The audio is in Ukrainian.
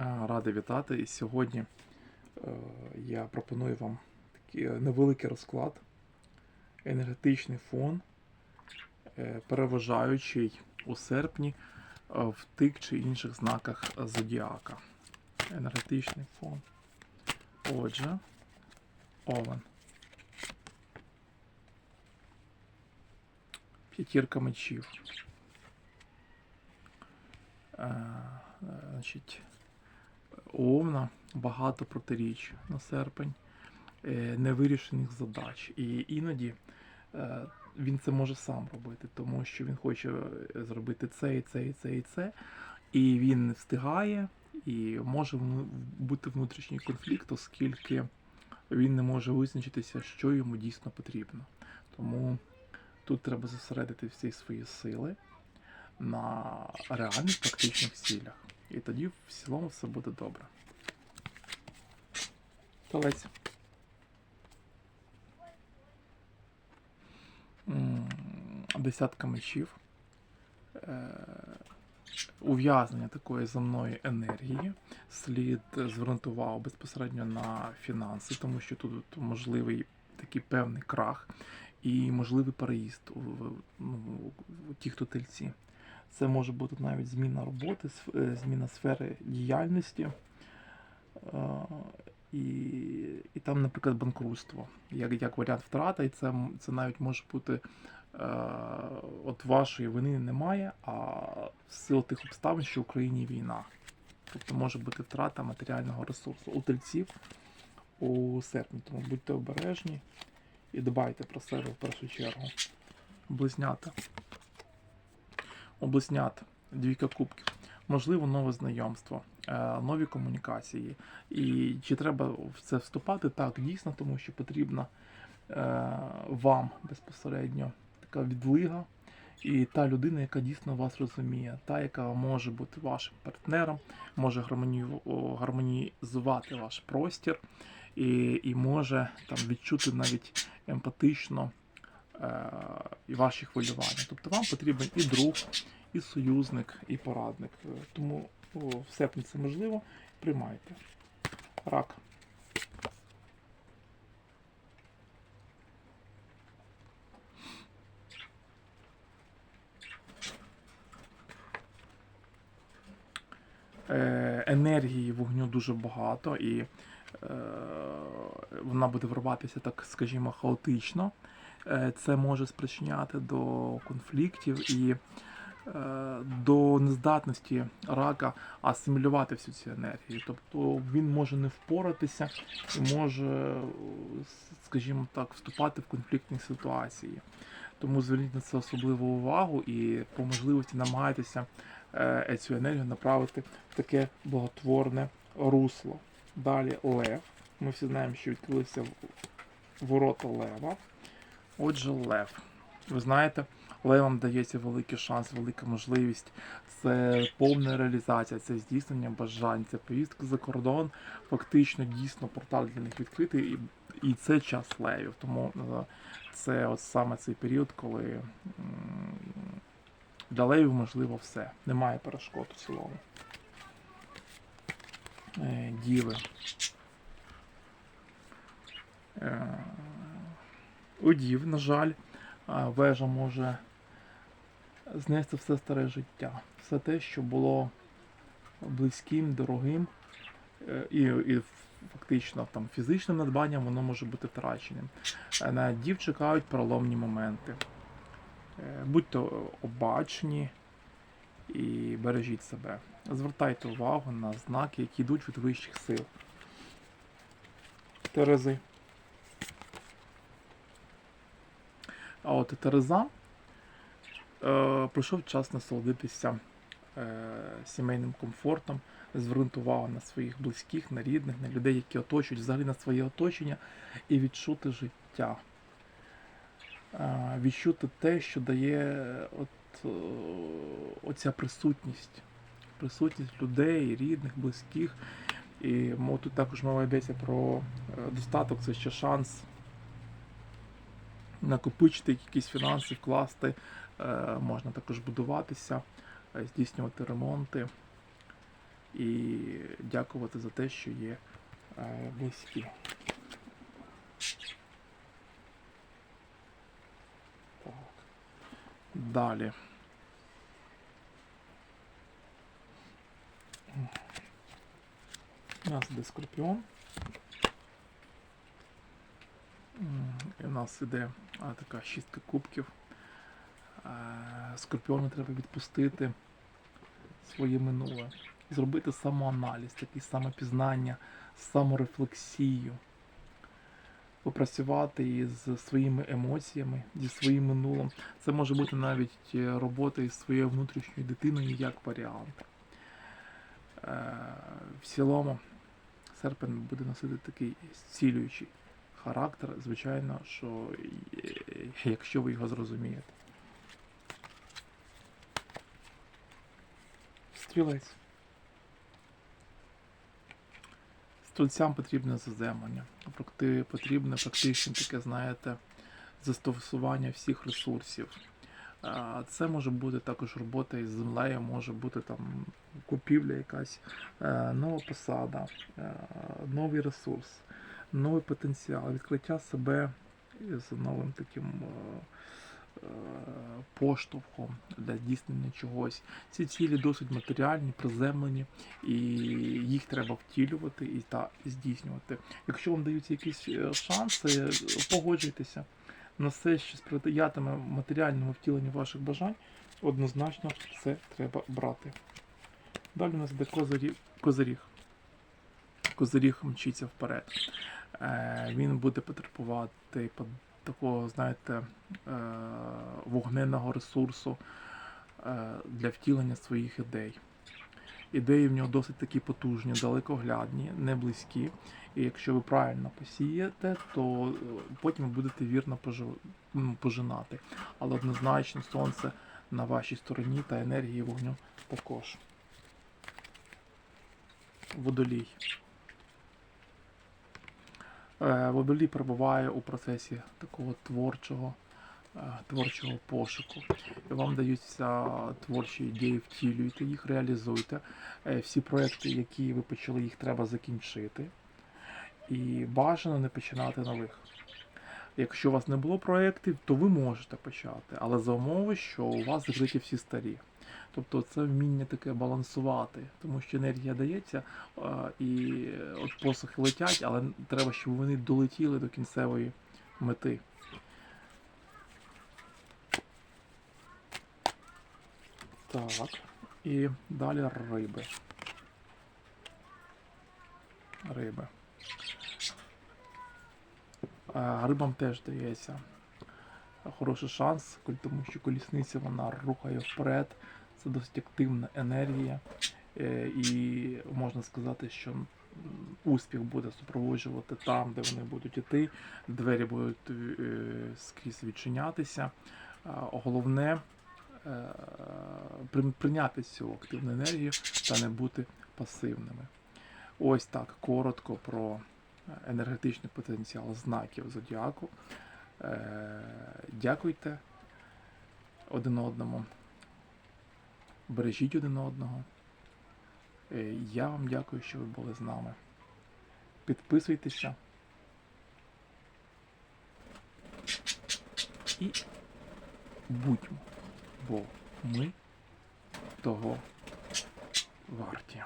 Е, Радий вітати. І сьогодні е, я пропоную вам такий невеликий розклад, енергетичний фон, е, переважаючий у серпні е, в тих чи інших знаках зодіака. Енергетичний фон. Отже, Овен. П'ятірка мечів. Е, е, значить, Овна багато протиріч на серпень, е, невирішених задач. І іноді е, він це може сам робити, тому що він хоче е, зробити це, і це, і це, і це. І він не встигає, і може бути внутрішній конфлікт, оскільки він не може визначитися, що йому дійсно потрібно. Тому тут треба зосередити всі свої сили на реальних практичних цілях. І тоді в цілому все буде добре. Телець. Десятка мечів. Е, Ув'язнення такої земної енергії. Слід звернути увагу безпосередньо на фінанси, тому що тут можливий такий певний крах і можливий переїзд у, ну, у ті, хто тельці. Це може бути навіть зміна роботи, е, зміна сфери діяльності. Е, І, і там, наприклад, банкрутство, як, як варіант втрата, і це, це навіть може бути е, от вашої вини немає, а в силу тих обставин, що в Україні війна. Тобто може бути втрата матеріального ресурсу у тельців у серпні. Тому будьте обережні і дбайте про себе в першу чергу. Близнята. У близнят двійка кубків. Можливо, нове знайомство, е, нові комунікації. І чи треба в це вступати? Так, дійсно, тому що потрібна е, вам безпосередньо така відлига. І та людина, яка дійсно вас розуміє, та, яка може бути вашим партнером, може гармонізувати ваш простір і, і може там відчути навіть емпатично і ваші хвилювання. Тобто вам потрібен і друг, і союзник, і порадник. Е, Тому в серпні це можливо. Приймайте. Рак. Е, енергії вогню дуже багато, і е, вона буде вирватися, так скажімо, хаотично. Е, це може спричиняти до конфліктів і е, до нездатності рака асимілювати всю цю енергію. Тобто він може не впоратися і може, е, скажімо так, вступати в конфліктні ситуації. Тому зверніть на це особливу увагу і по можливості намагайтеся цю енергію направити в таке благотворне русло. Далі лев. Ми всі знаємо, що відкрилися ворота лева. Отже, лев. Ви знаєте, левам дається великий шанс, велика можливість. Це повна реалізація, це здійснення бажань, це поїздка за кордон. Фактично, дійсно, портал для них відкритий, і, це час левів. Тому е, це от саме цей період, коли для левів можливо все. Немає перешкод у цілому. Е, Діви. Е, У дів, на жаль, вежа може знести все старе життя. Все те, що було близьким, дорогим, е, і, і фактично там фізичним надбанням воно може бути втраченим. Е, На дів чекають проломні моменти. Е, Будьте обачні і бережіть себе. Звертайте увагу на знаки, які йдуть від вищих сил. Терези. А от Тереза е, прийшов час насолодитися е, сімейним комфортом, звернути увагу на своїх близьких, на рідних, на людей, які оточують, взагалі на своє оточення, і відчути життя. Е, відчути те, що дає от, е, оця присутність. Присутність людей, рідних, близьких. І тут також мова йдеться про е, достаток, це ще шанс накопичити якісь фінанси, вкласти, е, можна також будуватися, е, здійснювати ремонти. І дякувати за те, що є е, близькі. Так. Далі. У нас іде скорпіон. І у нас іде така шістка кубків. Е, Скорпіону треба відпустити своє минуле. Зробити самоаналіз, такий самопізнання, саморефлексію. Попрацювати із своїми емоціями, зі своїм минулим. Це може бути навіть е, робота із своєю внутрішньою дитиною як варіант. Е, В цілому серпень буде носити такий зцілюючий характер, звичайно, що якщо ви його зрозумієте. Стрілець. Стрільцям потрібне заземлення. Потрібне практичне таке, знаєте, застосування всіх ресурсів. Це може бути також робота із землею, може бути там купівля якась, е, нова посада, е, новий ресурс, новий потенціал, відкриття себе з новим таким е, е, поштовхом для здійснення чогось. Ці цілі досить матеріальні, приземлені, і їх треба втілювати і та здійснювати. Якщо вам даються якісь е, шанси, погоджуйтеся на все, що сприятиме матеріальному втіленню ваших бажань, однозначно це треба брати. Далі у нас йде козирі- козиріг. Козиріг мчиться вперед. Е, Він буде потребувати такого, знаєте, е, вогненного ресурсу е, для втілення своїх ідей. Ідеї в нього досить такі потужні, далекоглядні, не близькі. І якщо ви правильно посієте, то потім ви будете вірно пожинати. Але однозначно сонце на вашій стороні та енергії вогню також. Водолій. Е, Водолій перебуває у процесі такого творчого, е, творчого пошуку. Вам даються творчі ідеї, втілюйте їх, реалізуйте. Е, Всі проекти, які ви почали, їх треба закінчити. І бажано не починати нових. Якщо у вас не було проєктів, то ви можете почати, але за умови, що у вас закриті всі старі. Тобто це вміння таке балансувати, тому що енергія дається, е, і от посохи летять, але треба, щоб вони долетіли до кінцевої мети. Так, і далі риби. Риби. Е, Рибам теж дається хороший шанс, тому що колісниця вона рухає вперед. Це досить активна енергія. Е, І можна сказати, що успіх буде супроводжувати там, де вони будуть іти, двері будуть е, скрізь відчинятися. Головне е, прийняти цю активну енергію та не бути пасивними. Ось так коротко про енергетичний потенціал знаків зодіаку. Дякуйте один одному. Бережіть один одного. Е, Я вам дякую, що ви були з нами. Підписуйтеся. І будьмо, бо ми того варті.